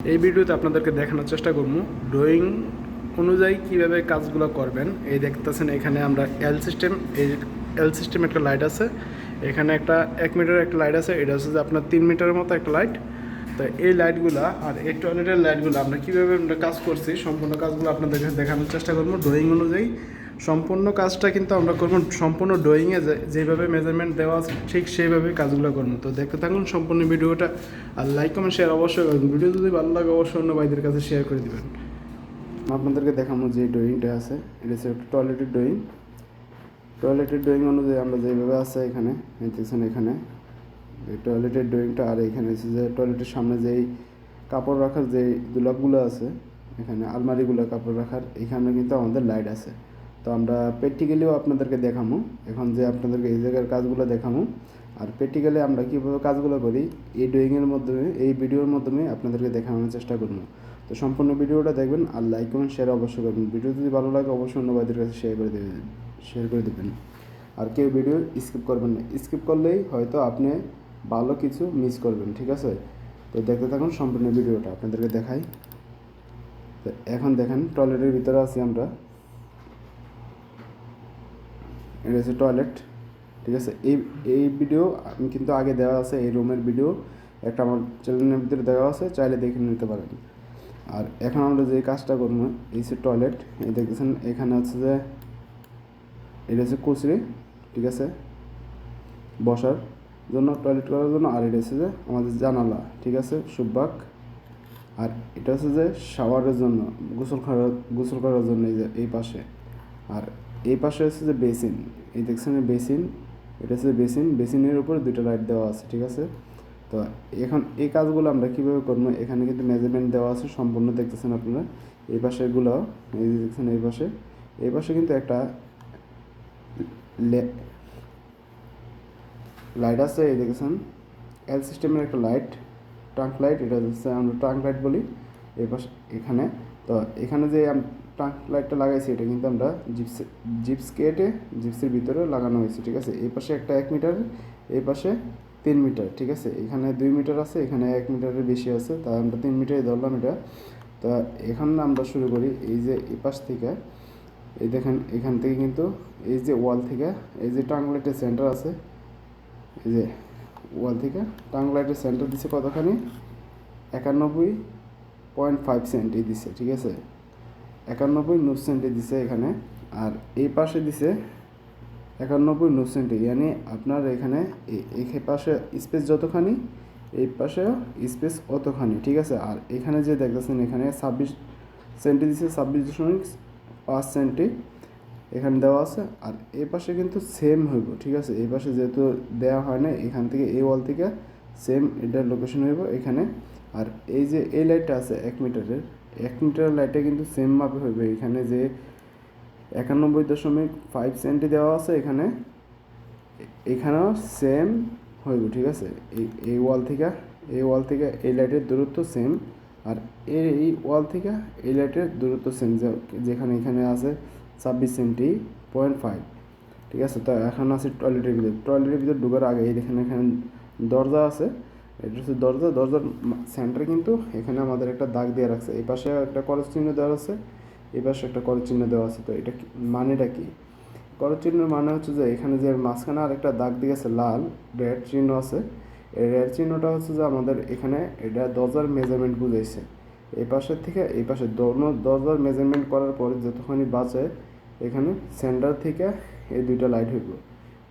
এই ভিডিওতে আপনাদেরকে দেখানোর চেষ্টা করব ড্রয়িং অনুযায়ী কীভাবে কাজগুলো করবেন। এই দেখতেছেন এখানে আমরা এল সিস্টেম এই এল সিস্টেম একটা লাইট আছে। এখানে একটা এক মিটারের একটা লাইট আছে। এটা হচ্ছে যে আপনার তিন মিটারের মতো একটা লাইট তো এই লাইটগুলো আর এই টয়লেটের লাইটগুলো আমরা কীভাবে আমরা কাজ করছি, সম্পূর্ণ কাজগুলো আপনাদেরকে দেখানোর চেষ্টা করব। ড্রয়িং অনুযায়ী সম্পূর্ণ কাজটা কিন্তু আমরা করব, সম্পূর্ণ ড্রয়িংয়ে যেভাবে মেজারমেন্ট দেওয়া আছে, ঠিক সেইভাবে কাজগুলো করব। তো দেখতে থাকুন সম্পূর্ণ ভিডিওটা, আর লাইক কমেন্ট শেয়ার অবশ্যই করবেন। ভিডিও যদি ভালো লাগে, অবশ্যই অন্য ভাইদের কাছে শেয়ার করে দেবেন। আপনাদেরকে দেখানো যে ড্রয়িংটা আছে। এটা হচ্ছে টয়লেটের ড্রয়িং টয়লেটের ড্রয়িং অনুযায়ী আমরা যেভাবে আছে এখানে দেখতেছেন এখানে টয়লেটের ড্রয়িংটা আর এখানে হচ্ছে যে টয়লেটের সামনে যেই কাপড় রাখার যে দুলাপগুলো আছে, এখানে আলমারিগুলো, কাপড় রাখার, এখানে কিন্তু আমাদের লাইট আছে। তো আমরা প্র্যাকটিক্যালিও আপনাদেরকে দেখামো। এখন যে আপনাদেরকে এই জায়গার কাজগুলো দেখামো। আর প্র্যাকটিক্যালি আমরা কীভাবে কাজগুলো করি, এই ড্রয়িংয়ের মাধ্যমে, এই ভিডিওর মাধ্যমে আপনাদেরকে দেখানোর চেষ্টা করব তো সম্পূর্ণ ভিডিওটা দেখবেন আর লাইক কমেন্ট শেয়ার অবশ্যই করবেন। ভিডিও যদি ভালো লাগে, অবশ্যই অন্য ভাইদের কাছে শেয়ার করে দেবেন শেয়ার করে দেবেন। আর কেউ ভিডিও স্কিপ করবেন না। স্কিপ করলেই হয়তো আপনি ভালো কিছু মিস করবেন, ঠিক আছে? তো দেখতে থাকুন সম্পূর্ণ ভিডিওটা, আপনাদেরকে দেখাই। তো এখন দেখেন টয়লেটের ভিতরে আছি আমরা। এটা হচ্ছে টয়লেট ঠিক আছে? এই এই ভিডিও আমি কিন্তু আগে দেওয়া আছে, এই রুমের ভিডিও একটা আমার চ্যানেলের ভিতরে দেওয়া আছে, চাইলে দেখে নিতে পারেন। আর এখন আমরা যে কাজটা করব, এই হচ্ছে টয়লেট এই দেখতেছেন এখানে হচ্ছে যে, এটা হচ্ছে কুচরি, ঠিক আছে? বসার জন্য টয়লেট করার জন্য, আর এটা হচ্ছে যে আমাদের জানালা, ঠিক আছে? সুব্বাক। আর এটা হচ্ছে যে শাওয়ারের জন্য, গোসল করার গোসল করার জন্য এই যে, এই পাশে। আর এই পাশে হচ্ছে যে বেসিন। এই দেখছেন বেসিন? এটা হচ্ছে বেসিন। বেসিনের উপর দুটো লাইট দেওয়া আছে, ঠিক আছে? তো এখন এই কাজগুলো আমরা কীভাবে করব? এখানে কিন্তু মেজারমেন্ট দেওয়া আছে, সম্পূর্ণ দেখতেছেন আপনারা। এই পাশেগুলো, এই যে দেখছেন এই পাশে। এই পাশে কিন্তু একটা লাইট আছে, এই দেখেছেন? এল সিস্টেমের একটা লাইট ট্রাঙ্ক লাইট এটা হচ্ছে আমরা ট্রাঙ্ক লাইট বলি। এই পাশে, এখানে। তো এখানে যে লাইটটা লাগাইছি, এটা কিন্তু আমরা জিপস জিপস কেটে জিপসের ভিতরে লাগানো হয়েছে, ঠিক আছে? এই পাশে একটা এক মিটার এই পাশে তিন মিটার ঠিক আছে? এখানে দুই মিটার আছে, এখানে এক মিটারের বেশি আছে, তা আমরা তিন মিটারে ধরলাম এটা। তো এখন আমরা শুরু করি, এই যে এই পাশ থেকে, এই দেখেন, এখান থেকে কিন্তু এই যে ওয়াল থেকে, এই যে ট্রাঙ্ক লাইটের সেন্টার আছে, এই যে ওয়াল থেকে ট্রাঙ্ক লাইটের সেন্টার দিছে কতখানি? একানব্বই পয়েন্ট ফাইভ সেন্টি দিছে, ঠিক আছে? একানব্বই নুস সেন্টি দিছে এখানে, আর এই পাশে দিছে একানব্বই নুস সেন্টি ইয়ানি আপনার এখানে এই পাশে স্পেস যতখানি, এই পাশে স্পেস অতখানি, ঠিক আছে? আর এখানে যে দেখতেছেন, এখানে ছাব্বিশ সেন্টি দিছে, ছাব্বিশ দশমিক পাঁচ সেন্টি এখানে দেওয়া আছে, আর এই পাশে কিন্তু সেম হইব, ঠিক আছে? এই পাশে যেহেতু দেওয়া হয় না, এখান থেকে এই ওয়াল থেকে সেম এটার লোকেশন হইব এখানে, আর এই যে এই লাইটটা আছে এক মিটারের এক মিটারের লাইটে কিন্তু সেম মাপে হইবে। এখানে যে একানব্বই দশমিক ফাইভ সেন্টি দেওয়া আছে, এখানে এখানেও সেম হইব, ঠিক আছে? এই এই ওয়াল থেকে, এই ওয়াল থেকে এই লাইটের দূরত্ব সেম আর এই ওয়াল থেকে এই লাইটের দূরত্ব সেম যেখানে এখানে আছে ছাব্বিশ সেন্টি পয়েন্ট ফাইভ ঠিক আছে? তো এখন আছে টয়লেটের ভিতরে। টয়লেটের ভিতরে ঢোকার আগে, এই এখানে দরজা আছে। এটা হচ্ছে দরজা, দরজার সেন্টারে কিন্তু এখানে আমাদের একটা দাগ দিয়ে রাখছে। এই পাশে একটা করজ চিহ্ন দেওয়া আছে, এই পাশে একটা করজ চিহ্ন দেওয়া আছে। তো এটা মানেটা কি? করজ চিহ্নের মানে হচ্ছে যে এখানে যে মাঝখানে আর একটা দাগ দিয়ে আছে, লাল রেড চিহ্ন আছে। এই রেড চিহ্নটা হচ্ছে যে আমাদের এখানে এটা দরজার মেজারমেন্ট বুঝাইছে। এই পাশের থেকে, এই পাশে দরজার মেজারমেন্ট করার পরে যতক্ষণই বাঁচে, এখানে সেন্টার থেকে এই দুইটা লাইট হইব।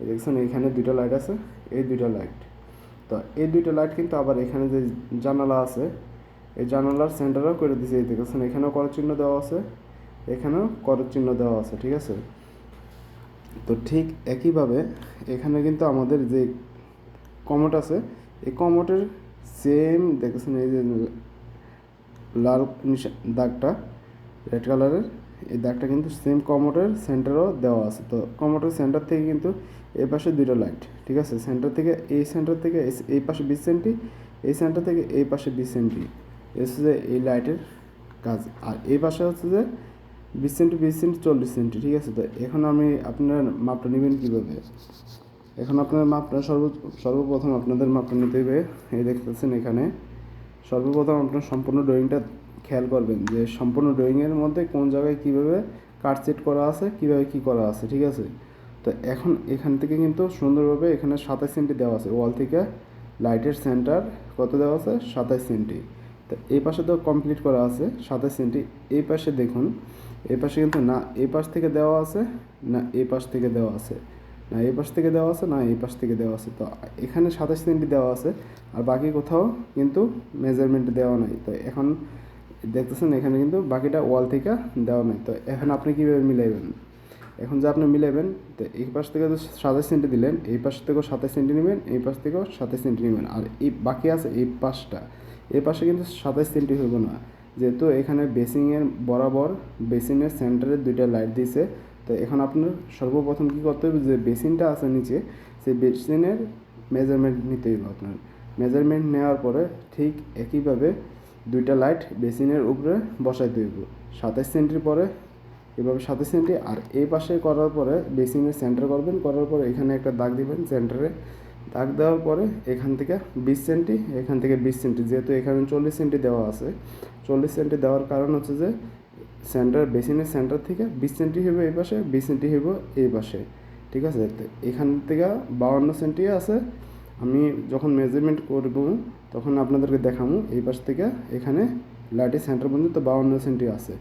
দেখছেন, এখানে দুইটা লাইট আছে, এই দুইটা লাইট তো এই দুইটা লাইট কিন্তু আবার এখানে যে জানালা আছে, এই জানালার সেন্টারও করে দিয়েছে এই দেখেছেন এখানেও করজ চিহ্ন দেওয়া আছে, এখানেও করজ চিহ্ন দেওয়া আছে, ঠিক আছে? তো ঠিক একইভাবে এখানে কিন্তু আমাদের যে কমট আছে, এই কমটের সেম দেখেছেন এই যে লাল দাগটা রেড কালারের এই দাগটা কিন্তু সেম কমোটের সেন্টারও দেওয়া আছে। তো কমোটের সেন্টার থেকে কিন্তু এই পাশে দুটো লাইট ঠিক আছে? সেন্টার থেকে এই সেন্টার থেকে এই পাশে বিশ সেন্টি এই সেন্টার থেকে এই পাশে বিশ সেন্টি হচ্ছে যে এই লাইটের কাজ। আর এই পাশে হচ্ছে যে বিশ সেন্টি বিশ সেন্টি চল্লিশ সেন্টি ঠিক আছে? তো এখন আমি আপনার মাপটা নেবেন কীভাবে? এখন আপনার মাপটা সর্ব, সর্বপ্রথম আপনাদের মাপটা নিতে হবে। এই দেখতেছেন এখানে। সর্বপ্রথম আপনার সম্পূর্ণ ড্রয়িংটা খেয়াল করবেন যে সম্পূর্ণ ড্রয়িংয়ের মধ্যে কোন জায়গায় কীভাবে কাট সেট করা আছে, কীভাবে কী করা আছে, ঠিক আছে? তো এখন এখান থেকে কিন্তু সুন্দরভাবে এখানে সাতাশ সেন্টি দেওয়া আছে। ওয়াল থেকে লাইটের সেন্টার কত দেওয়া আছে? সাতাশ সেন্টি তো এই পাশে তো কমপ্লিট করা আছে, সাতাশ সেন্টি এই পাশে দেখুন, এই পাশে কিন্তু না, এই পাশ থেকে দেওয়া আছে, না এই পাশ থেকে দেওয়া আছে। না এই পাশ থেকে দেওয়া আছে, না এই পাশ থেকে দেওয়া আছে। তো এখানে সাতাশ সেন্টি দেওয়া আছে, আর বাকি কোথাও কিন্তু মেজারমেন্ট দেওয়া নাই। তো এখন দেখতেছেন, এখানে কিন্তু বাকিটা ওয়াল থেকে দেওয়া নাই। তো এখন আপনি কীভাবে মিলাইবেন? এখন যে আপনি মিলাবেন তো এই পাশ থেকে তো সাতাশ সেন্টি দিলেন, এই পাশ থেকেও সাতাশ সেন্টি নেবেন, এই পাশ থেকেও সাতাশ সেন্টি নেবেন। আর এই বাকি আছে এই পাশটা। এই পাশে কিন্তু সাতাশ সেন্টি হইব না। যেহেতু এখানে বেসিংয়ের বরাবর বেসিনের সেন্টারে দুইটা লাইট দিয়েছে তো এখন আপনার সর্বপ্রথম কী করতে হবে? যে বেসিনটা আছে নিচে, সেই বেসিনের মেজারমেন্ট নিতে হবে আপনার। মেজারমেন্ট নেওয়ার পরে ঠিক একইভাবে দুইটা লাইট বেসিনের উপরে বসাইতে হইব। সাতাশ সেন্টির পরে এভাবে সাতাশ সেন্টি আর এই পাশে করার পরে বেসিনের সেন্টার করবেন, করার পরে এখানে একটা দাগ দিবেন সেন্টারে দাগ দেওয়ার পরে এখান থেকে বিশ সেন্টি এখান থেকে বিশ সেন্টি যেহেতু এখানে চল্লিশ সেন্টি দেওয়া আছে, চল্লিশ সেন্টি দেওয়ার কারণ হচ্ছে যে সেন্টার বেসিনের সেন্টার থেকে বিশ সেন্টি হইব এই পাশে, বিশ সেন্টি হইব এই পাশে, ঠিক আছে? এখান থেকে বাউন্ন সেন্টি আছে। আমি যখন মেজারমেন্ট করব, তখন আপনাদেরকে দেখাবো এই পাশ থেকে এখানে লাইটের সেন্টার পর্যন্ত বাউন্ন সেন্টি আছে।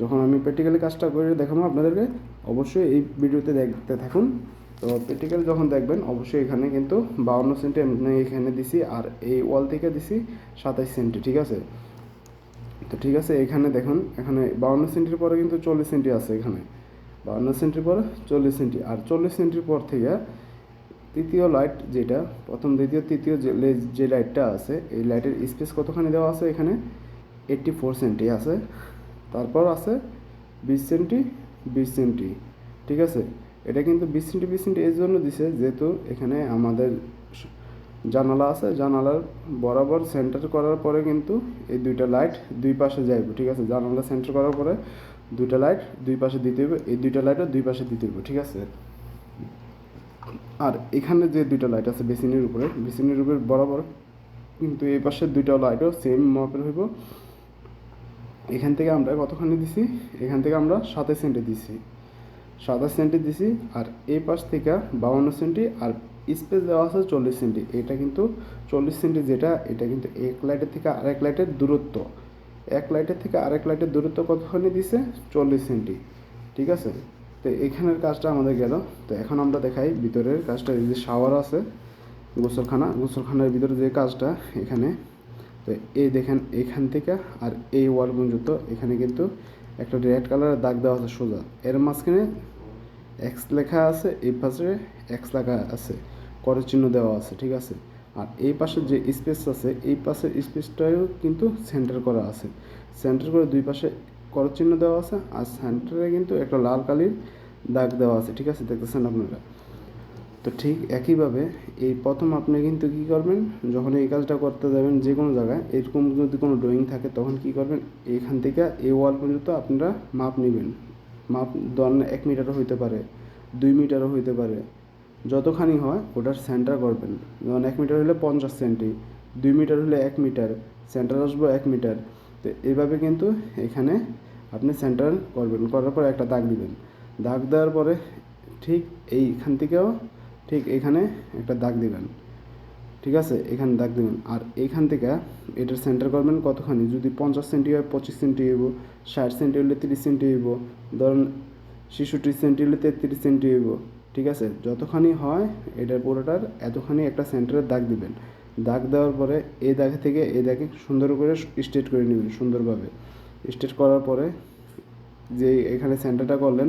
যখন আমি প্র্যাকটিক্যালি কাজটা করে দেখাবো আপনাদেরকে, অবশ্যই এই ভিডিওতে দেখতে থাকুন। তো প্র্যাকটিক্যাল যখন দেখবেন, অবশ্যই এখানে কিন্তু বাউন্ন সেন্টি আমি এখানে দিছি আর এই ওয়াল থেকে দিছি সাতাইশ সেন্টি ঠিক আছে? তো ঠিক আছে, এখানে দেখুন, এখানে বাউন্ন সেন্টির পরে কিন্তু চল্লিশ সেন্টি আছে এখানে। বাউন্ন সেন্টির পরে চল্লিশ সেন্টি আর চল্লিশ সেন্টির পর থেকে তৃতীয় লাইট যেটা, প্রথম, দ্বিতীয়, তৃতীয় যে যে লাইটটা আছে, এই লাইটের স্পেস কতখানি দেওয়া আছে এখানে? এইট্টি ফোর সেন্টি আছে। তারপর আছে বিশ সেন্টি বিশ সেন্টি, ঠিক আছে? এটা কিন্তু বিশ সেন্টি বিশ সেন্টি এই জন্য দিছে, যেহেতু এখানে আমাদের জানালা আছে, জানালার বরাবর সেন্টার করার পরে কিন্তু এই দুইটা লাইট দুই পাশে যাইব, ঠিক আছে? জানালা সেন্টার করার পরে দুইটা লাইট দুই পাশে দিতে হবে এই দুইটা লাইটও দুই পাশে দিতে হবে ঠিক আছে? আর এখানে যে দুইটা লাইট আছে বেসিনের উপরে বেসিনের উপরে বরাবর কিন্তু এই পাশের দুইটা লাইটও সেম মাপের হইব। এখান থেকে আমরা কতখানি দিছি? এখান থেকে আমরা সাতাশ সেন্টি দিছি। সাতাশ সেন্টি দিছি আর এই পাশ থেকে বাউন্ন সেন্টি আর স্পেস দেওয়া আছে চল্লিশ সেন্টি। এটা কিন্তু চল্লিশ সেন্টি যেটা, এটা কিন্তু এক লাইটের থেকে আরেক লাইটের দূরত্ব। এক লাইটের থেকে আরেক লাইটের দূরত্ব কতখানি দিছে? চল্লিশ সেন্টি। ঠিক আছে? তো এখানের কাজটা আমাদের গেল। তো এখন আমরা দেখাই ভিতরের কাজটা। যে শাওয়ার আছে, গোসলখানা। গোসলখানার ভিতরে যে কাজটা, এখানে তো এই দেখেন এখান থেকে আর এই ওয়াল পর্যন্ত, এখানে কিন্তু একটা রেড কালারের দাগ দেওয়া আছে সোজা। এর মাঝখানে এক্স লেখা আছে, এই পাশে এক্স লেখা আছে করের চিহ্ন দেওয়া আছে, ঠিক আছে? আর এই পাশে যে স্পেস আছে, এই পাশের স্পেসটাও কিন্তু সেন্টার করা আছে। সেন্টার করে দুই পাশে করের চিহ্ন দেওয়া আছে, আর সেন্টারে কিন্তু একটা লাল কালির দাগ দেওয়া আছে, ঠিক আছে? দেখতেছেন আপনারা? তো ঠিক একইভাবে এই প্রথম আপনি কিন্তু কী করবেন, যখন এই কাজটা করতে যাবেন যে কোনো জায়গায়, এরকম যদি কোনো ড্রয়িং থাকে, তখন কী করবেন, এখান থেকে এই ওয়াল পর্যন্ত আপনারা মাপ নেবেন। মাপ ধরেন এক মিটারও হইতে পারে, দুই মিটারও হইতে পারে, যতখানি হয় ওটার সেন্টার করবেন। যেমন এক মিটার হলে পঞ্চাশ সেন্টি দুই মিটার হলে এক মিটার সেন্টার আসব এক মিটার। তো এভাবে কিন্তু এখানে আপনি সেন্টার করবেন, করার পরে একটা দাগ দিবেন। দাগ দেওয়ার পরে ঠিক এইখান থেকেও ঠিক এখানে একটা দাগ দিবেন। ঠিক আছে? এখানে দাগ দিবেন। আর এইখান থেকে এটার সেন্টার করবেন কতখানি? যদি পঞ্চাশ সেন্টি হয়, পঁচিশ সেন্টি হইব, ষাট সেন্টি হলে তিরিশ সেন্টি হইব, ধরুন ছেষট্টি সেন্টি হলে তেত্রিশ সেন্টি হইব, ঠিক আছে? যতখানি হয়, এটার পুরোটার এতখানি একটা সেন্টারের দাগ দিবেন। দাগ দেওয়ার পরে এই দাগে থেকে এই দাগে সুন্দর করে স্ট্রেট করে নেবেন, সুন্দরভাবে। স্ট্রেট করার পরে যে এখানে সেন্টারটা করলেন,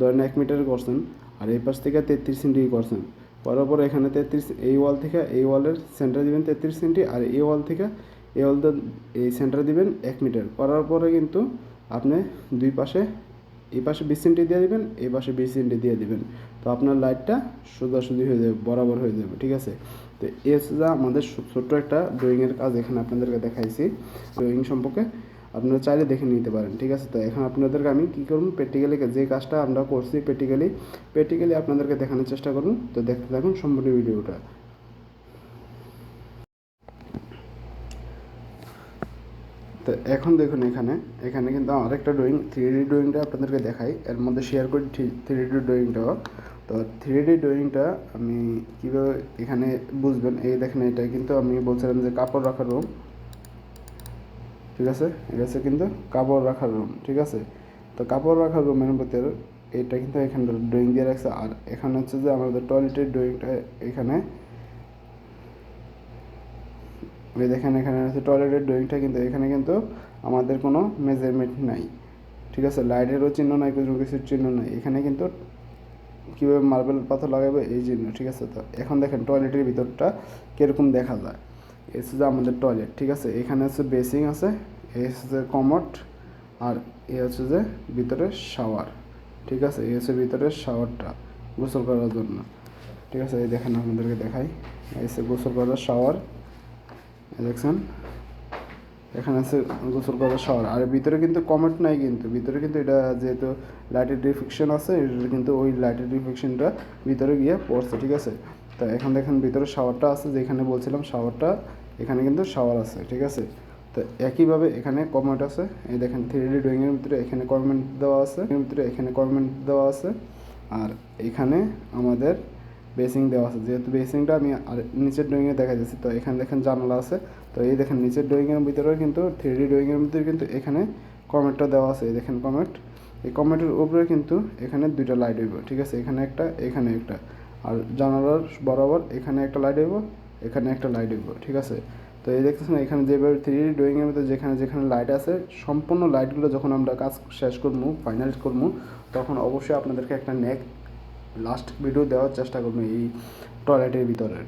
ধরেন এক মিটার করছেন, আর এই পাশ থেকে তেত্রিশ সেন্টি করছেন। পরে এখানে তেত্রিশ, এই ওয়াল থেকে এই ওয়ালের সেন্টার দিবেন তেত্রিশ সেন্টি আর এই ওয়াল থেকে এই ওয়াল এই সেন্টার দিবেন এক মিটার করার পরে কিন্তু আপনি দুই পাশে, এই পাশে বিশ সেন্টি দিয়ে দিবেন, এই পাশে বিশ সেন্টি দিয়ে দিবেন। তো আপনার লাইটটা সোজাসুজি হয়ে যাবে, বরাবর হয়ে যাবে, ঠিক আছে? তো যা আমাদের ছোট্ট একটা ড্রয়িংয়ের কাজ এখানে আপনাদেরকে দেখাইছি। ড্রয়িং সম্পর্কে আপনারা চাইলে দেখে নিতে পারেন, ঠিক আছে? তো এখন আপনাদেরকে আমি কী করুন প্র্যাকটিক্যালি যে কাজটা আমরা করছি প্র্যাকটিক্যালি প্র্যাকটিক্যালি আপনাদেরকে দেখানোর চেষ্টা করুন তো দেখতে থাকুন সম্পূর্ণ ভিডিওটা। তো এখন দেখুন এখানে এখানে কিন্তু আরেকটা ড্রয়িং থ্রি ডি ড্রয়িংটা আপনাদেরকে দেখাই। এর মধ্যে শেয়ার করি থ্রি ডি ড্রয়িংটাও তো থ্রি ডি ড্রয়িংটা আমি কীভাবে এখানে বুঝবেন? এই দেখেন এটা কিন্তু আমি বলছিলাম যে কাপড় রাখার রুম ঠিক আছে? এটা হচ্ছে কিন্তু কাপড় রাখার রুম ঠিক আছে? তো কাপড় রাখার রুমের ভিতরে এটা কিন্তু এখানে ড্রয়িং দিয়ে রাখছে। আর এখানে হচ্ছে যে আমাদের টয়লেটের ড্রয়িংটা এখানে দেখেন এখানে হচ্ছে টয়লেটের ড্রয়িংটা কিন্তু এখানে কিন্তু আমাদের কোনো মেজারমেন্ট নাই, ঠিক আছে? লাইটেরও চিহ্ন নাই, কোনো কিছুর চিহ্ন নাই। এখানে কিন্তু কীভাবে মার্বেল পাথর লাগাবে এই জন্য ঠিক আছে? তো এখন দেখেন টয়লেটের ভিতরটা কীরকম দেখা যায়। এসে যে আমাদের টয়লেট ঠিক আছে? এখানে হচ্ছে বেসিং আছে এই হচ্ছে যে কমট আর এ হচ্ছে যে ভিতরে শাওয়ার ঠিক আছে? এই হচ্ছে ভিতরে শাওয়ারটা গোসল করার জন্য। ঠিক আছে? এই দেখেন, আপনাদেরকে দেখাই। এই হচ্ছে গোসল করার শাওয়ার দেখছেন? এখানে আছে গোসল করার শাওয়ার আর ভিতরে কিন্তু কমেন্ট নাই কিন্তু। ভিতরে কিন্তু এটা যেহেতু লাইটের রিফ্লেকশন আছে এটা কিন্তু ওই লাইটের রিফ্লেকশনটা ভিতরে গিয়ে পড়ছে। ঠিক আছে? তো এখন দেখেন, ভিতরে শাওয়ারটা আছে, যেখানে বলছিলাম শাওয়ারটা এখানে কিন্তু শাওয়ার আছে। ঠিক আছে? তো একইভাবে এখানে কমেন্ট আছে। এই দেখেন থ্রি ডি ড্রয়িংয়ের ভিতরে এখানে কমেন্ট দেওয়া আছে। এর ভিতরে এখানে কমেন্ট দেওয়া আছে। আর এখানে আমাদের বেসিং দেওয়া আছে। যেহেতু বেসিংটা আমি আর নিচের ড্রয়িংয়ে দেখা যাচ্ছে তো এখানে দেখেন জানালা আছে। তো এই দেখেন, নিচের ড্রয়িংয়ের ভিতরেও কিন্তু থ্রি ডি ড্রয়িংয়ের ভিতরে কিন্তু এখানে কমেন্টটা দেওয়া আছে। এই দেখেন কমেন্ট এই কমেন্টের উপরে কিন্তু এখানে দুইটা লাইট হইব, ঠিক আছে? এখানে একটা এখানে একটা। আর জানালার বরাবর এখানে একটা লাইট হইব, এখানে একটা লাইট হইব, ঠিক আছে? তো এই দেখতেছেন, এখানে যেভাবে থ্রি ডি ড্রয়িংয়ের মধ্যে যেখানে যেখানে লাইট আছে, সম্পূর্ণ লাইটগুলো যখন আমরা কাজ শেষ করব ফাইনাল করব, তখন অবশ্যই আপনাদেরকে একটা নেক লাস্ট ভিডিও দেওয়ার চেষ্টা করব এই টয়লেটের ভিতরের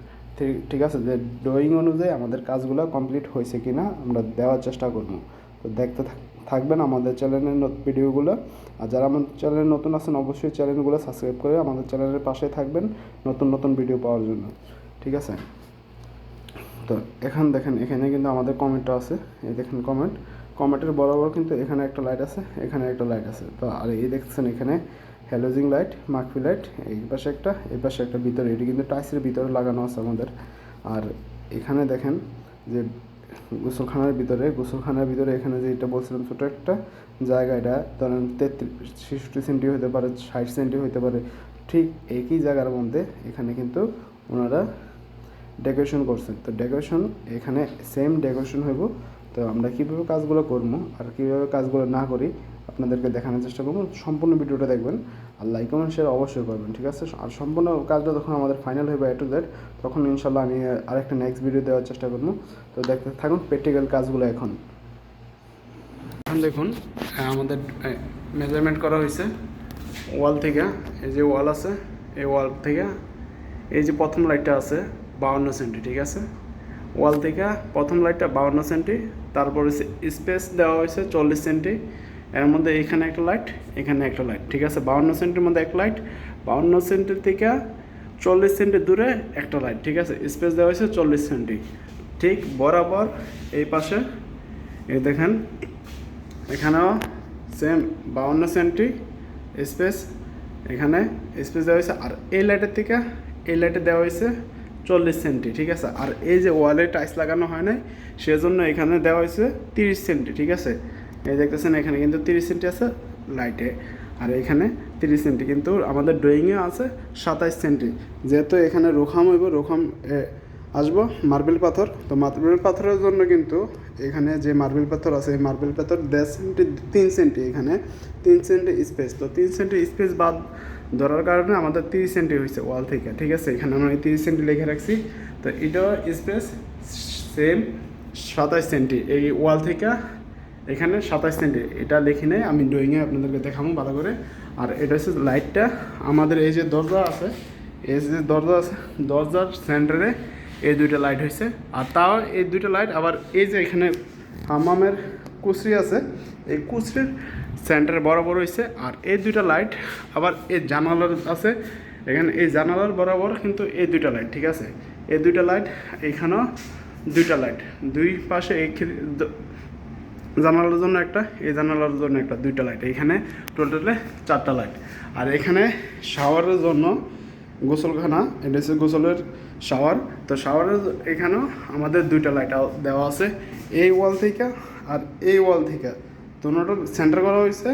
ঠিক আছে? যে ড্রয়িং অনুযায়ী আমাদের কাজগুলো কমপ্লিট হয়েছে কি না আমরা দেওয়ার চেষ্টা করব। তো দেখতে থাক- থাকবেন আমাদের চ্যানেলের ভিডিওগুলো আর যারা আমাদের চ্যানেলে নতুন আছেন, অবশ্যই চ্যানেলগুলো সাবস্ক্রাইব করে আমাদের চ্যানেলের পাশে থাকবেন নতুন নতুন ভিডিও পাওয়ার জন্য। ঠিক আছে? তো এখন দেখেন, এখানে কিন্তু আমাদের কমেন্টটা আছে। এই দেখেন কমেন্ট কমেন্টের বরাবর কিন্তু এখানে একটা লাইট আছে, এখানে একটা লাইট আছে। তো আর এই দেখছেন এখানে হ্যালোজিং লাইট মাকফি লাইট এই পাশে একটা, এই পাশে একটা ভিতরে। এটি কিন্তু টাইসের ভিতরে লাগানো আছে আমাদের। আর এখানে দেখেন যে গোসলখানার ভিতরে গোসলখানার ভিতরে এখানে যে এটা বলছিলাম ছোটো একটা জায়গা, এটা ধরেন তেত্রিশ, ছেষট্টি সেন্টি হতে পারে, ষাট সেন্টি হতে পারে। ঠিক একই জায়গার মধ্যে এখানে কিন্তু ওনারা ডেকোরেশন করছেন। তো ডেকোরেশন এখানে সেম ডেকোরেশন হইব। তো আমরা কীভাবে কাজগুলো করব আর কীভাবে কাজগুলো না করি, আপনাদেরকে দেখানোর চেষ্টা করব। সম্পূর্ণ ভিডিওটা দেখবেন আর লাইক কমেন্ট শেয়ার অবশ্যই করবেন, ঠিক আছে? আর সম্পূর্ণ কাজটা যখন আমাদের ফাইনাল হইবে এ টু জেড তখন ইনশাল্লাহ আমি আরেকটা নেক্সট ভিডিও দেওয়ার চেষ্টা করব। তো দেখতে থাকুন প্র্যাকটিক্যাল কাজগুলো এখন। এখন দেখুন আমাদের মেজারমেন্ট করা হয়েছে ওয়াল থেকে, এই যে ওয়াল আছে, এই ওয়াল থেকে, এই যে প্রথম লাইটটা আছে বাউন্ন সেন্টি, ঠিক আছে? ওয়াল থেকে প্রথম লাইটটা বাউন্ন সেন্টি, তারপর হচ্ছে স্পেস দেওয়া হয়েছে চল্লিশ সেন্টি। এর মধ্যে এখানে একটা লাইট, এখানে একটা লাইট, ঠিক আছে? বাউন্ন সেন্টির মধ্যে এক লাইট, বাউন্ন সেন্টির থেকে চল্লিশ সেন্টি দূরে একটা লাইট, ঠিক আছে? স্পেস দেওয়া হয়েছে চল্লিশ সেন্টি। ঠিক বরাবর এই পাশে, এই দেখেন, এখানেও সেম বাউন্ন সেন্টি স্পেস, এখানে স্পেস দেওয়া হয়েছে। আর এই লাইটের থেকে এই লাইটে দেওয়া হয়েছে চল্লিশ সেন্টি, ঠিক আছে? আর এই যে ওয়ালে টাইলস লাগানো হয় নাই, সেজন্য এখানে দেওয়া হয়েছে তিরিশ সেন্টি, ঠিক আছে? এই দেখতেছেন এখানে কিন্তু তিরিশ সেন্টি আছে লাইটে। আর এখানে তিরিশ সেন্টি কিন্তু আমাদের ড্রয়িংয়ে আছে সাতাইশ সেন্টি। যেহেতু এখানে রোখাম হইব, রোখাম আসব মার্বেল পাথর। তো মার্বেল পাথরের জন্য কিন্তু এখানে যে মার্বেল পাথর আছে মার্বেল পাথর দেড় সেন্টি, তিন সেন্টি এখানে, তিন সেন্টি স্পেস। তো তিন সেন্টি স্পেস বাদ ধরার কারণে আমাদের তিরিশ সেন্টি হয়েছে ওয়াল থেকে, ঠিক আছে? এখানে আমরা তিরিশ সেন্টি লিখে রাখছি। তো এটাও স্পেস সেম সাতাশ সেন্টি। এই ওয়াল থেকে এখানে সাতাশ সেন্টি। এটা লিখে নেই, আমি ড্রয়িংয়ে আপনাদেরকে দেখাবো ভালো করে। আর এটা হচ্ছে লাইটটা আমাদের এই যে দরজা আছে, এই যে দরজা আছে, দরজার সেন্টারে এই দুইটা লাইট হয়েছে। আর তাও এই দুইটা লাইট আবার এই যে এখানে হামামের কুচরি আছে, এই কুচরির সেন্টারে বরাবর হয়েছে আর এই দুইটা লাইট আবার এই জানালার আছে, এখানে এই জানালার বরাবর কিন্তু এই দুইটা লাইট ঠিক আছে? এই দুইটা লাইট এখানেও দুইটা লাইট দুই পাশে এই জানালার জন্য একটা, এই জানালার জন্য একটা, দুইটা লাইট এখানে টোটালে চারটা লাইট আর এখানে শাওয়ারের জন্য গোসলখানা, এটা হচ্ছে গোসলের শাওয়ার তো শাওয়ারের এখানেও আমাদের দুইটা লাইট দেওয়া আছে, এই ওয়াল থেকে আর এই ওয়াল থেকে। দুটো সেন্টার করা হয়েছে।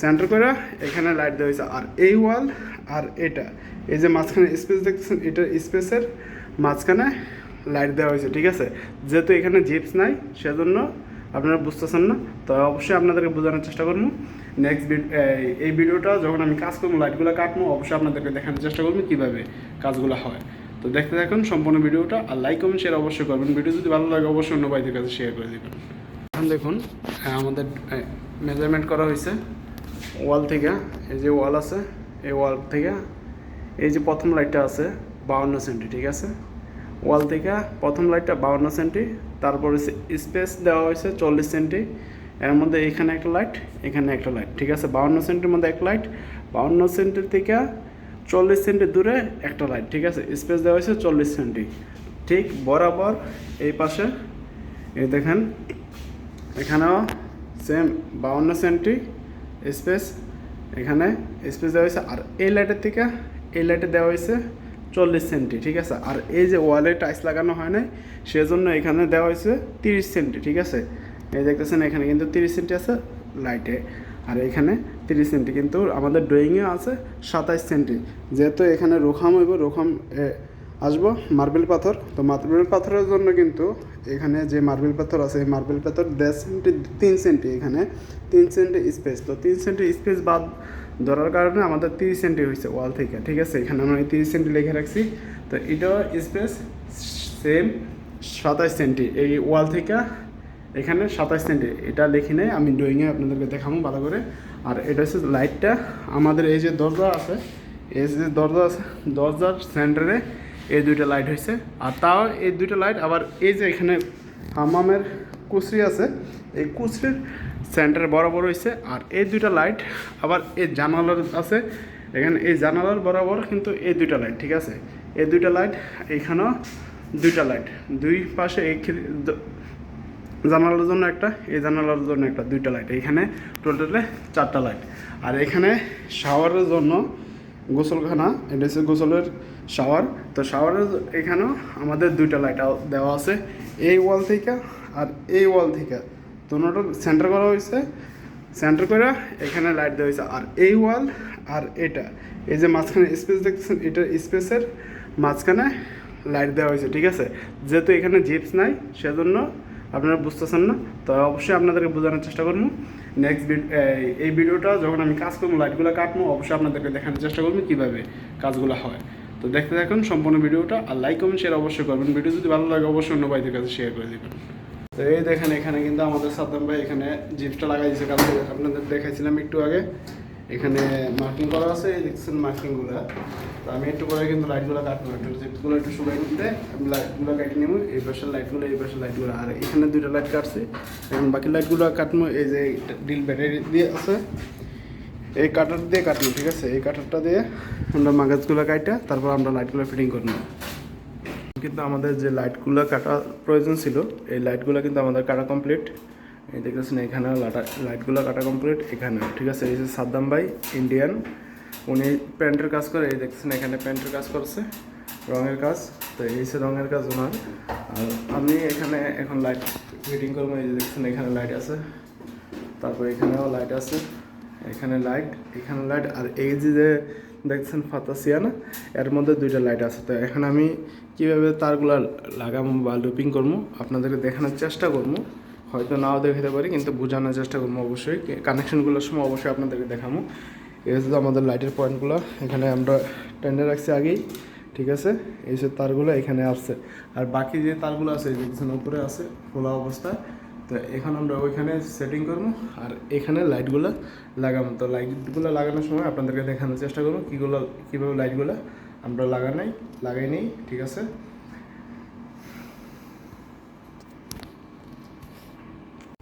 সেন্টার করে এখানে লাইট দেওয়া হয়েছে। আর এই ওয়াল আর এটা, এই যে মাঝখানে স্পেস দেখতেছেন, এটা স্পেসের মাঝখানে লাইট দেওয়া হয়েছে, ঠিক আছে? যেহেতু এখানে জিপস নাই, সেজন্য আপনারা বুঝতেছেন না, তো অবশ্যই আপনাদেরকে বোঝানোর চেষ্টা করব। নেক্সট এই ভিডিওটা যখন আমি কাজ করব লাইটগুলো কাটবো, অবশ্যই আপনাদেরকে দেখানোর চেষ্টা করব কীভাবে কাজগুলো হয়। তো দেখতে থাকুন সম্পূর্ণ ভিডিওটা আর লাইক কমেন্ট শেয়ার অবশ্যই করবেন। ভিডিও যদি ভালো লাগে, অবশ্যই অন্য ভাইদের কাছে শেয়ার করে দেবেন। এখন দেখুন আমাদের মেজারমেন্ট করা হয়েছে। ওয়াল থেকে, এই যে ওয়াল আছে, এই ওয়াল থেকে, এই যে প্রথম লাইটটা আছে, বাউন্ন সেন্টি, ঠিক আছে? ওয়াল থেকে প্রথম লাইটটা বাউন্ন সেন্টি, তারপর স্পেস দেওয়া হয়েছে চল্লিশ সেন্টি। এর মধ্যে এখানে একটা লাইট এখানে একটা লাইট ঠিক আছে? বাউন্ন সেন্টির মধ্যে এক লাইট বাউন্ন সেন্টির থেকে চল্লিশ সেন্টি দূরে একটা লাইট ঠিক আছে? স্পেস দেওয়া হয়েছে চল্লিশ সেন্টি। ঠিক বরাবর এই পাশে, এই দেখেন এখানেও সেম বাউন্ন সেন্টি স্পেস এখানে স্পেস দেওয়া হয়েছে, আর এই লাইটের থেকে এই লাইটে দেওয়া হয়েছে চল্লিশ সেন্টি ঠিক আছে? আর এই যে ওয়ালে টাইলস লাগানো হয় নাই, সেজন্য এখানে দেওয়া হয়েছে তিরিশ সেন্টি ঠিক আছে? এই দেখতেছেন এখানে কিন্তু তিরিশ সেন্টি আছে লাইটে আর এখানে তিরিশ সেন্টি কিন্তু আমাদের ড্রয়িংয়ে আছে সাতাইশ সেন্টি যেহেতু এখানে রোখাম হইব, রোখাম আসব, মার্বেল পাথর। তো মার্বেল পাথরের জন্য কিন্তু এখানে যে মার্বেল পাথর আছে, এই মার্বেল পাথর দেড় সেন্টি, তিন সেন্টি এখানে, তিন সেন্টি স্পেস তো তিন সেন্টি স্পেস বাদ ধরার কারণে আমাদের তিরিশ সেন্টি হয়েছে ওয়াল থেকে, ঠিক আছে? এখানে আমরা তিরিশ সেন্টি লিখে রাখছি। তো এটাও স্পেস সেম সাতাশ সেন্টি, এই ওয়াল থেকে এখানে সাতাশ সেন্টি। এটা লিখি নেই, আমি ড্রয়িংয়ে আপনাদেরকে দেখাবো ভালো করে। আর এটা হচ্ছে লাইটটা আমাদের এই যে দরজা আছে, এই যে দরজা আছে, দরজার সেন্টারে এই দুইটা লাইট হয়েছে আর তাও এই দুইটা লাইট আবার এই যে এখানে হামামের কুচরি আছে, এই কুচরির সেন্টারে বরাবর হয়েছে আর এই দুইটা লাইট আবার এই জানালার আছে। এখানে এই জানালার বরাবর কিন্তু এই দুইটা লাইট ঠিক আছে? এই দুইটা লাইট এখানেও দুইটা লাইট দুই পাশে এই জানালার জন্য একটা, এই জানালার জন্য একটা, দুইটা লাইট এখানে টোটালে চারটা লাইট আর এখানে শাওয়ারের জন্য গোসলখানা, এটা হচ্ছে গোসলের শাওয়ার। তো শাওয়ারের এখানেও আমাদের দুইটা লাইট দেওয়া আছে, এই ওয়াল থেকে আর এই ওয়াল থেকে। দুটো সেন্টার করা হয়েছে। সেন্টার করে এখানে লাইট দেওয়া হয়েছে। আর এই ওয়াল আর এটা। এই যে মাঝখানে স্পেস দেখতেছেন, এটা স্পেসের মাঝখানে লাইট দেওয়া হয়েছে, ঠিক আছে? যেহেতু এখানে জিপস নাই, সেজন্য আপনারা বুঝতেছেন না, তো অবশ্যই আপনাদেরকে বোঝানোর চেষ্টা করব। নেক্সট এই ভিডিওটা যখন আমি কাজ করব লাইটগুলো কাটবো, অবশ্যই আপনাদেরকে দেখানোর চেষ্টা করব কীভাবে কাজগুলো হয়। তো দেখতে থাকুন সম্পূর্ণ ভিডিওটা, আর লাইক কমেন্ট শেয়ার অবশ্যই করবেন। ভিডিও যদি ভালো লাগে, অবশ্যই অন্য ভাইদের কাছে শেয়ার করে দেবেন। তো এই দেখেন, এখানে কিন্তু আমাদের সাদ্দাম ভাই এখানে জিপসটা লাগাই দিয়েছে কালকে। আপনাদের দেখাইছিলাম একটু আগে। এখানে মার্কিং করা আছে, এই দেখছেন মার্কিংগুলো তো আমি একটু পরে কিন্তু লাইটগুলো কাটবো। একটু জিপসগুলো একটু শুকাই নিতে আমি লাইটগুলো কাটি নেব। এই পাশের লাইটগুলো এই পাশের লাইটগুলো আর এখানে দুইটা লাইট কাটছে। এখন বাকি লাইটগুলো কাটবো। এই যে ডিল ব্যাটারি দিয়ে আছে। এই কাটার দিয়ে কাটবো ঠিক আছে? এই কাটারটা দিয়ে আমরা মাগাজগুলো কাটা তারপর আমরা লাইটগুলো ফিটিং করব কিন্তু আমাদের যে লাইটগুলো কাটা প্রয়োজন ছিল, এই লাইটগুলো কিন্তু আমাদের কাটা কমপ্লিট এই দেখতেছেন এখানে লাইটগুলো কাটা কমপ্লিট এখানে ঠিক আছে? এই যে সাদ্দাম ভাই ইন্ডিয়ান উনি প্যান্টের কাজ করে, এই দেখতেছেন, এখানে প্যান্টের কাজ করছে, রঙের কাজ। তো এই সে রঙের কাজ ওনার। আর আমি এখানে এখন লাইট ফিটিং করব, এই যে দেখছেন এখানে লাইট আছে। তারপর এখানেও লাইট আছে। এখানে লাইট এখানে লাইট আর এই যে দেখছেন ফাতাসিয়া না এর মধ্যে দুইটা লাইট আছে। তো এখন আমি কীভাবে তারগুলো লাগাবো বা লুপিং করব আপনাদেরকে দেখানোর চেষ্টা করব হয়তো নাও দেখাতে পারি, কিন্তু বোঝানোর চেষ্টা করব অবশ্যই। কানেকশনগুলোর সময় অবশ্যই আপনাদেরকে দেখাবো এই হচ্ছে আমাদের লাইটের পয়েন্টগুলো এখানে আমরা টেন্ডার রাখছি আগেই, ঠিক আছে? এই সব তারগুলো এখানে আসছে। আর বাকি যে তারগুলো আছে দেখছেন উপরে আছে, খোলা অবস্থায়। তো এখন আমরা ওইখানে সেটিং করব আর এখানে লাইটগুলো লাগাবো। তো লাইটগুলো লাগানোর সময় আপনাদেরকে দেখানোর চেষ্টা করব কীগুলো, কীভাবে লাইটগুলো আমরা লাগানাই, লাগাই নিই, ঠিক আছে?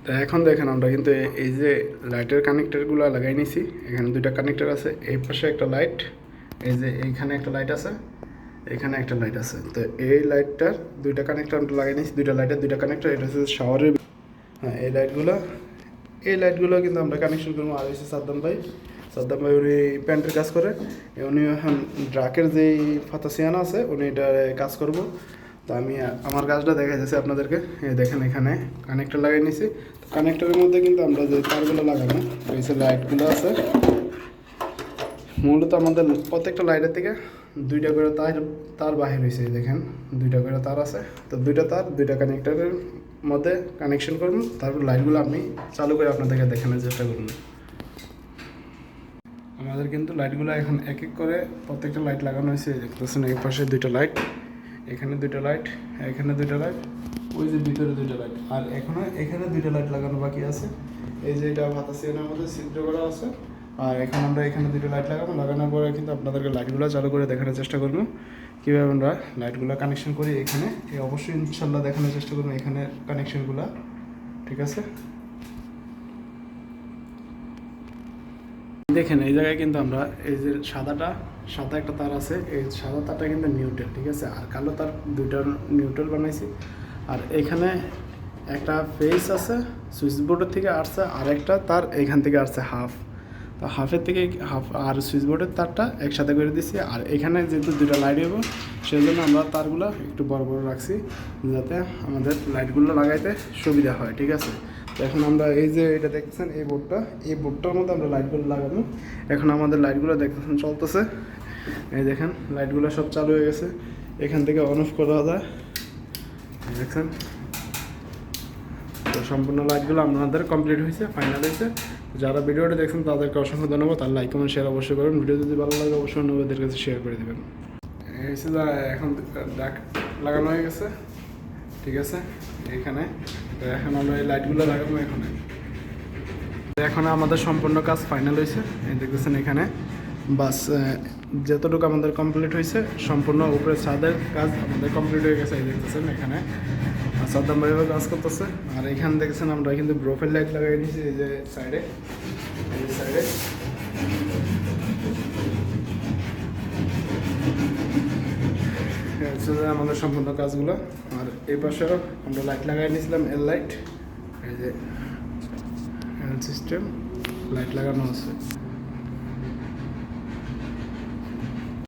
তো এখন দেখেন আমরা কিন্তু এই যে লাইটের কানেক্টারগুলো লাগাই নিছি, এখানে দুইটা কানেক্টার আছে, এই পাশে একটা লাইট এই যে এইখানে একটা লাইট আছে, এখানে একটা লাইট আছে। তো এই লাইটটার দুইটা কানেক্টর আমরা লাগাই নিছি, দুইটা লাইটের দুইটা কানেক্টর এটা হচ্ছে শাওয়ারের হ্যাঁ এই লাইটগুলো এই লাইটগুলো কিন্তু আমরা কানেকশন করব আর এসে সাদ্দাম ভাই। সাদ্দাম ভাই উনি প্যান্টের কাজ করে উনি এখন ড্রাকের যেই ফাতাসিয়ানা আছে, উনি এটা কাজ করব। তো আমি, আমার কাজটা দেখা যাচ্ছে আপনাদেরকে দেখেন এখানে কানেক্টর লাগাই নিয়েছি তো কানেক্টরের মধ্যে কিন্তু আমরা যে তারগুলো লাগানো এই যে লাইটগুলো আছে, মূলত আমাদের প্রত্যেকটা লাইটের থেকে দুইটা করে তার তার বাহির হয়েছে দেখেন। দুইটা করে তার আছে। তো দুইটা তার, দুইটা কানেক্টরের মধ্যে কানেকশন করুন, তারপর লাইটগুলো আপনি চালু করে আপনাদেরকে দেখানোর চেষ্টা করুন। আমাদের কিন্তু লাইটগুলো এখন এক এক করে প্রত্যেকটা লাইট লাগানো হয়েছে দেখতেছেন এই পাশে দুইটা লাইট এখানে দুইটা লাইট এখানে দুইটা লাইট ওই যে ভিতরে দুইটা লাইট আর এখনও এখানে দুইটা লাইট লাগানো বাকি আছে। এই যে এটা ভাতাসিয়ানের মধ্যে ছিদ্র করা আছে, আর এখন আমরা এখানে দুটো লাইট লাগাবো, লাগানোর পরে কিন্তু আপনাদেরকে লাইটগুলো চালু করে দেখানোর চেষ্টা করব। কীভাবে আমরা লাইটগুলো কানেকশন করি এখানে অবশ্যই ইনশাল্লাহ দেখানোর চেষ্টা করব এখানে কানেকশনগুলো ঠিক আছে? দেখেন, এই জায়গায় কিন্তু আমরা এই যে সাদাটা, সাদা একটা তার আছে, এই সাদা তারটা কিন্তু নিউট্রাল ঠিক আছে? আর কালো তার দুইটা নিউট্রাল বানাইছি। আর এখানে একটা ফেস আছে সুইচ বোর্ডের থেকে আসছে আর একটা তার এখান থেকে আসছে হাফ তো হাফের থেকে হাফ আর সুইচ বোর্ডের তারটা একসাথে করে দিছি। আর এখানে যেহেতু দুটো লাইট হব সেই জন্য আমরা তারগুলো একটু বড় বড় রাখছি, যাতে আমাদের লাইটগুলো লাগাইতে সুবিধা হয়, ঠিক আছে? তো এখন আমরা এই যে এটা দেখতেছেন, এই বোর্ডটা এই বোর্ডটার মধ্যে আমরা লাইটগুলো লাগাবো। এখন আমাদের লাইটগুলো দেখতেছেন চলতেছে। এই দেখেন লাইটগুলো সব চালু হয়ে গেছে। এখান থেকে অন অফ করা যায়। দেখছেন তো সম্পূর্ণ লাইটগুলো আপনাদের কমপ্লিট হয়েছে ফাইনাল হয়েছে। যারা ভিডিওটা দেখছেন, তাদেরকে অসংখ্য ধন্যবাদ। আর লাইক কমেন্ট শেয়ার অবশ্যই করুন ভিডিও যদি ভালো লাগে, অবশ্যই অন্যদের কাছে শেয়ার করে দেবেন। যা এখন ডাক লাগানো হয়ে গেছে। ঠিক আছে? এখানে। এখন আমরা এই লাইটগুলো লাগাবো এখানে। এখন আমাদের সম্পূর্ণ কাজ ফাইনাল হয়েছে। দেখতেছেন এখানে। বাস যতটুকু আমাদের কমপ্লিট হয়েছে, সম্পূর্ণ উপরে ছাদের কাজ আমাদের কমপ্লিট হয়ে গেছে। এই দেখতেছেন এখানে। সাদ্দাম ভাইও কাজ করতেছে। আর এখানে দেখছেন আমরা কিন্তু ব্রোফেল লাইট লাগাই দিয়েছি এই যে সাইডে এই যে সাইডে আমাদের সম্পূর্ণ কাজগুলো। আর এই পাশেও আমরা লাইট লাগাই নিয়েছিলাম এল লাইট এই যে সিস্টেম লাইট লাগানো আছে।